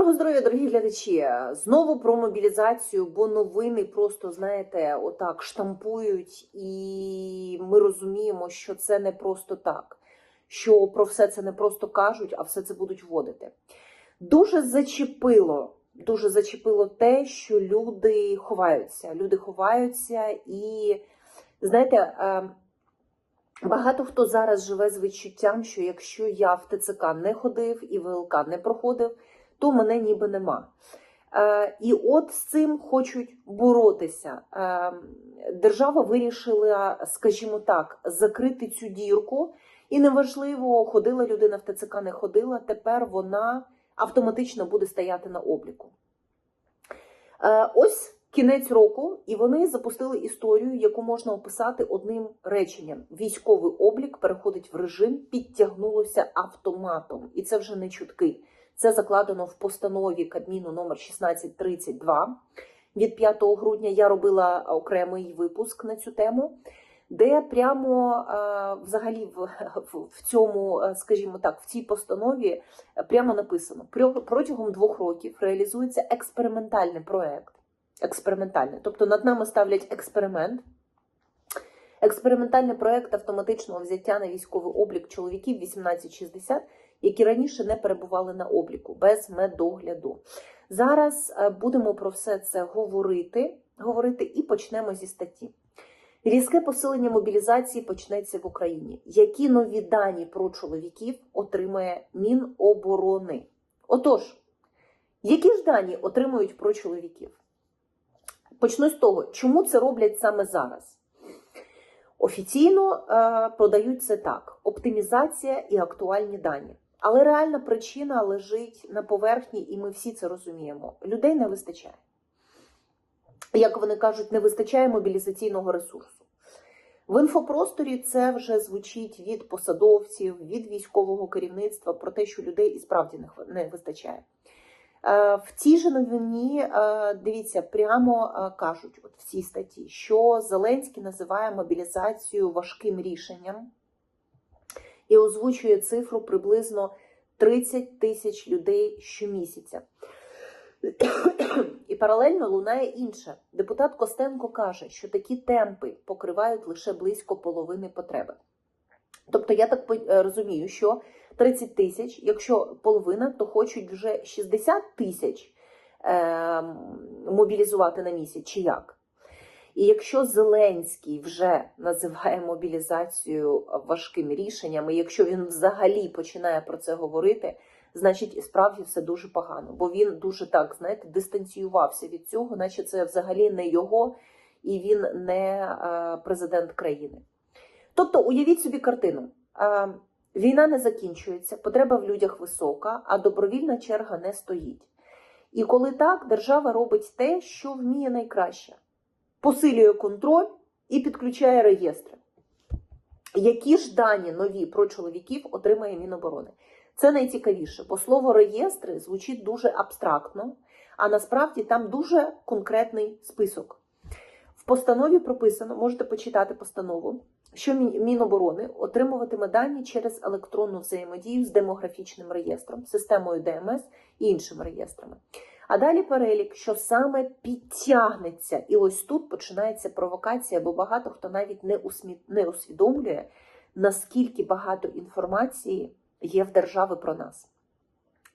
Доброго здоров'я, дорогі глядачі! Знову про мобілізацію, бо новини просто, знаєте, отак штампують, і ми розуміємо, що це не просто так, що про все це не просто кажуть, а все це будуть вводити. Дуже зачепило, дуже зачепило те, що люди ховаються. Люди ховаються, і знаєте, е, багато хто зараз живе з відчуттям, що якщо я в ТЦК не ходив і ВЛК не проходив то мене ніби нема. Е, І от з цим хочуть боротися. Е, Держава вирішила, скажімо так, закрити цю дірку, і неважливо, ходила людина в ТЦК, не ходила. Тепер вона автоматично буде стояти на обліку. Е, Ось кінець року, і вони запустили історію, яку можна описати одним реченням: військовий облік переходить в режим, підтягнулося автоматом, і це вже не чутки. Це закладено в постанові Кабміну номер 1632 від 5 грудня. Я робила окремий випуск на цю тему, де прямо е, взагалі в, в, в цьому, е, скажімо так, в цій постанові прямо написано: протягом двох років реалізується експериментальний проект. Експериментальний, тобто над нами ставлять експеримент. Експериментальний проект автоматичного взяття на військовий облік чоловіків 1860 які раніше не перебували на обліку без медогляду. Зараз е, будемо про все це говорити, говорити і почнемо зі статті. Різке посилення мобілізації почнеться в Україні. Які нові дані про чоловіків отримає Міноборони? Отож, які ж дані отримують про чоловіків? Почну з того, чому це роблять саме зараз. Офіційно е, подають це так: оптимізація і актуальні дані. Але реальна причина лежить на поверхні, і ми всі це розуміємо. Людей не вистачає. Як вони кажуть, не вистачає мобілізаційного ресурсу. В інфопросторі це вже звучить від посадовців, від військового керівництва про те, що людей і справді не вистачає. Е, В цій же новині, е, дивіться, прямо е, кажуть от в цій статті, що Зеленський називає мобілізацію важким рішенням і озвучує цифру приблизно 30 тисяч людей щомісяця. І паралельно лунає інше. Депутат Костенко каже, що такі темпи покривають лише близько половини потреби. Тобто, я так е, розумію, що 30 тисяч, якщо половина, то хочуть вже 60 тисяч е, мобілізувати на місяць, чи як? І якщо Зеленський вже називає мобілізацію важким рішенням, і якщо він взагалі починає про це говорити, значить справді все дуже погано. Бо він дуже так, знаєте, дистанціювався від цього, наче це взагалі не його, і він не е, президент країни. Тобто, уявіть собі картину. Е, Війна не закінчується, потреба в людях висока, а добровільна черга не стоїть. І коли так, держава робить те, що вміє найкраще посилює контроль і підключає реєстри. Які ж дані нові про чоловіків отримає Міноборони? Це найцікавіше, бо слово реєстри звучить дуже абстрактно, а насправді там дуже конкретний список. В постанові прописано, можете почитати постанову, що Міноборони отримуватиме дані через електронну взаємодію з демографічним реєстром, системою ДМС і іншими реєстрами. А далі перелік, що саме підтягнеться, і ось тут починається провокація, бо багато хто навіть не усмі... не усвідомлює, наскільки багато інформації є в держави про нас.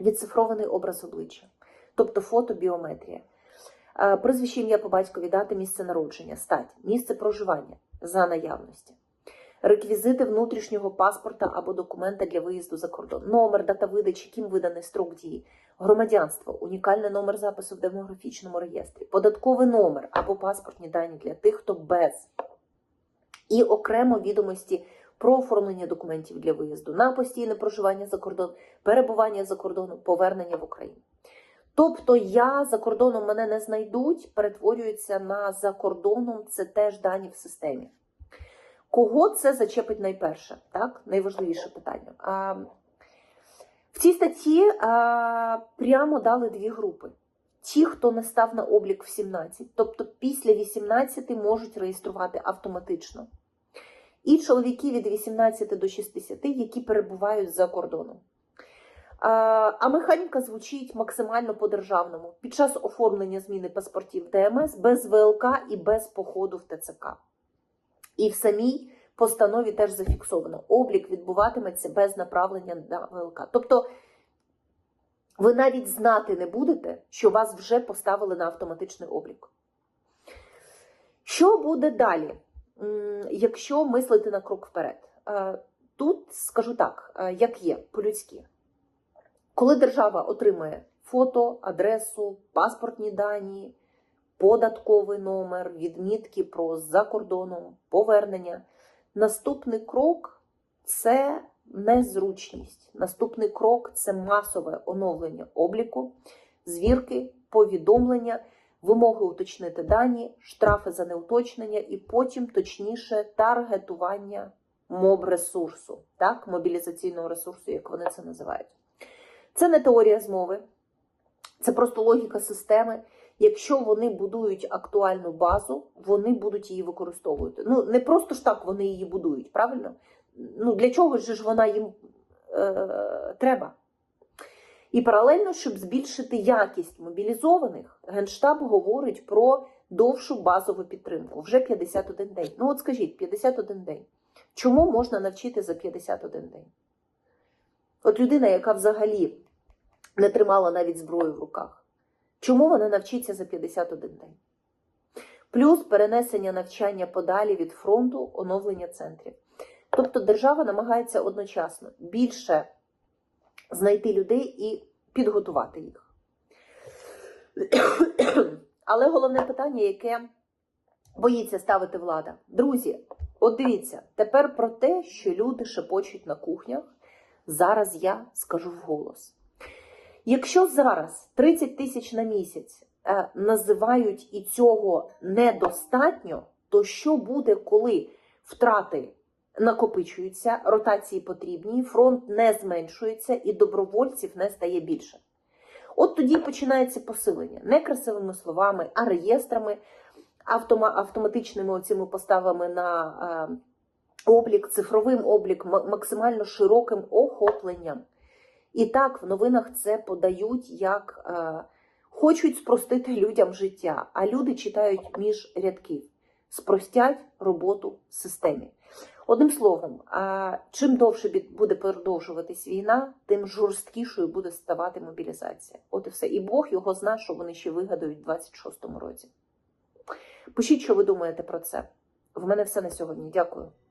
Відцифрований образ обличчя, тобто фото, біометрія, Е, прізвище ім'я по батькові, дати місце народження, стать, місце проживання за наявності. Реквізити внутрішнього паспорта або документа для виїзду за кордон, номер, дата видачі, ким виданий строк дії, громадянство, унікальний номер запису в демографічному реєстрі, податковий номер або паспортні дані для тих, хто без, і окремо відомості про оформлення документів для виїзду на постійне проживання за кордон, перебування за кордоном, повернення в Україну. Тобто я за кордоном мене не знайдуть, перетворюється на за кордоном, це теж дані в системі. Кого це зачепить найперше? Так? Найважливіше питання. А, в цій статті а, прямо дали дві групи. Ті, хто не став на облік в 17, тобто після 18 можуть реєструвати автоматично. І чоловіки від 18 до 60, які перебувають за кордоном. А механіка звучить максимально по-державному під час оформлення зміни паспортів ДМС без ВЛК і без походу в ТЦК. І в самій постанові теж зафіксовано. Облік відбуватиметься без направлення на ВЛК. Тобто ви навіть знати не будете, що вас вже поставили на автоматичний облік. Що буде далі, якщо мислити на крок вперед? Е, Тут скажу так, е, як є, по-людськи. Коли держава отримає фото, адресу, паспортні дані, податковий номер, відмітки про за кордоном, повернення, наступний крок це незручність. Наступний крок це масове оновлення обліку, звірки, повідомлення, вимоги уточнити дані, штрафи за неуточнення і потім точніше таргетування моб ресурсу, так, мобілізаційного ресурсу, як вони це називають. Це не теорія змови, це просто логіка системи. Якщо вони будують актуальну базу, вони будуть її використовувати. Ну не просто ж так вони її будують, правильно? Ну для чого ж вона їм е, треба? І паралельно, щоб збільшити якість мобілізованих, Генштаб говорить про довшу базову підтримку. Вже 51 день. Ну от скажіть, 51 день. Чому можна навчити за 51 день? От людина, яка взагалі не тримала навіть зброю в руках, чому вона навчиться за 51 день? Плюс перенесення навчання подалі від фронту, оновлення центрів. Тобто держава намагається одночасно більше знайти людей і підготувати їх. Але головне питання, яке боїться ставити влада. Друзі, от дивіться, тепер про те, що люди шепочуть на кухнях, зараз я скажу вголос. Якщо зараз 30 тисяч на місяць е, називають і цього недостатньо, то що буде, коли втрати накопичуються, ротації потрібні, фронт не зменшується і добровольців не стає більше? От тоді починається посилення не красивими словами, а реєстрами, автома, автоматичними оцими поставами на е, облік, цифровим облік, максимально широким охопленням. І так в новинах це подають як е, хочуть спростити людям життя, а люди читають між рядків, спростять роботу системі. Одним словом, а чим довше буде продовжуватись війна, тим жорсткішою буде ставати мобілізація. От і все. І Бог його зна, що вони ще вигадають в 26-му році. Пишіть, що ви думаєте про це. В мене все на сьогодні. Дякую.